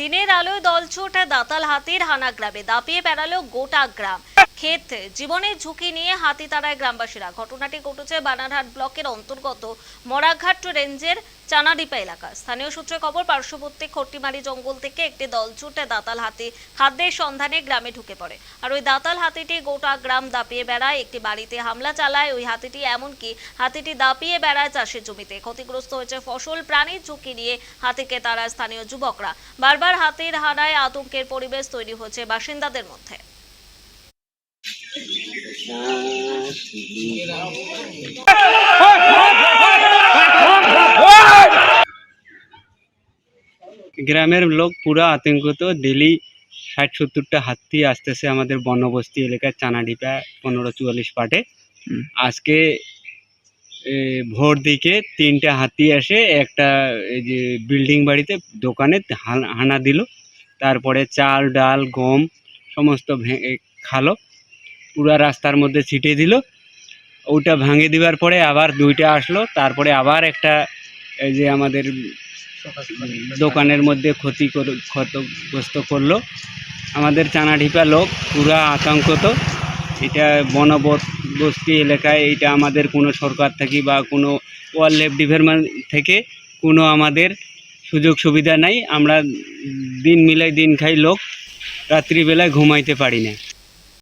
দিনের আলোয় দলছোট দাতাল হাতির হানা গ্রামে দাপিয়ে বেড়ালো গোটা গ্রাম। ক্ষেত। জীবনের ঝুঁকি নিয়ে হাতি তাড়ায় গ্রামবাসীরা। ঘটনাটি ঘটেছে বানারহাট ব্লকের অন্তর্গত মরাঘাট রেঞ্জের চানাডিপা এলাকা। স্থানীয় সূত্রে খবর, পার্শ্ববর্তী খট্টিমারি জঙ্গল থেকে একটি দলছুট দাতাল হাতি খাদ্যের সন্ধানে গ্রামে ঢুকে পড়ে। আর ওই দাতাল হাতিটি গোটা গ্রাম দাপিয়ে বেড়ায়, একটি বাড়িতে হামলা চালায়। ওই হাতিটি এমনকি হাতিটি দাপিয়ে বেড়ায় চাষের জমিতে। ক্ষতিগ্রস্ত হয়েছে ফসল প্রাণীর ঝুঁকি নিয়ে হাতিকে তারা স্থানীয় যুবকরা। বারবার হাতির হানায় আতঙ্কের পরিবেশ তৈরি হচ্ছে বাসিন্দাদের মধ্যে। গ্রামের লোক পুরো আতঙ্কিত। ডেলি ষাট সত্তরটা হাতি আসতেছে আমাদের বনবস্তি এলাকার চানাডিপা পনেরো চুয়াল্লিশ পাটে। আজকে ভোর দিকে তিনটা হাতি আসে একটা এই যে বিল্ডিং বাড়িতে দোকানে হান- দিল। তারপরে চাল ডাল গম সমস্ত খালো। পুরা রাস্তার মধ্যে ছিটিয়ে দিল। ওটা ভাঙে দেওয়ার পরে আবার দুইটা আসলো। তারপরে আবার একটা এই যে আমাদের দোকানের মধ্যে ক্ষতি ক্ষতগ্রস্ত করল। আমাদের চানাঢিপা লোক পুরা আতঙ্কত। এটা বনবস্তি এলাকায় এটা আমাদের কোনো সরকার থেকে বা কোনো ওয়াইল্ড লাইফ ডিপার্টমেন্ট থেকে কোনো আমাদের সুযোগ সুবিধা নাই। আমরা দিন মিলাই দিন খাই লোক। রাত্রিবেলায় ঘুমাইতে পারি না।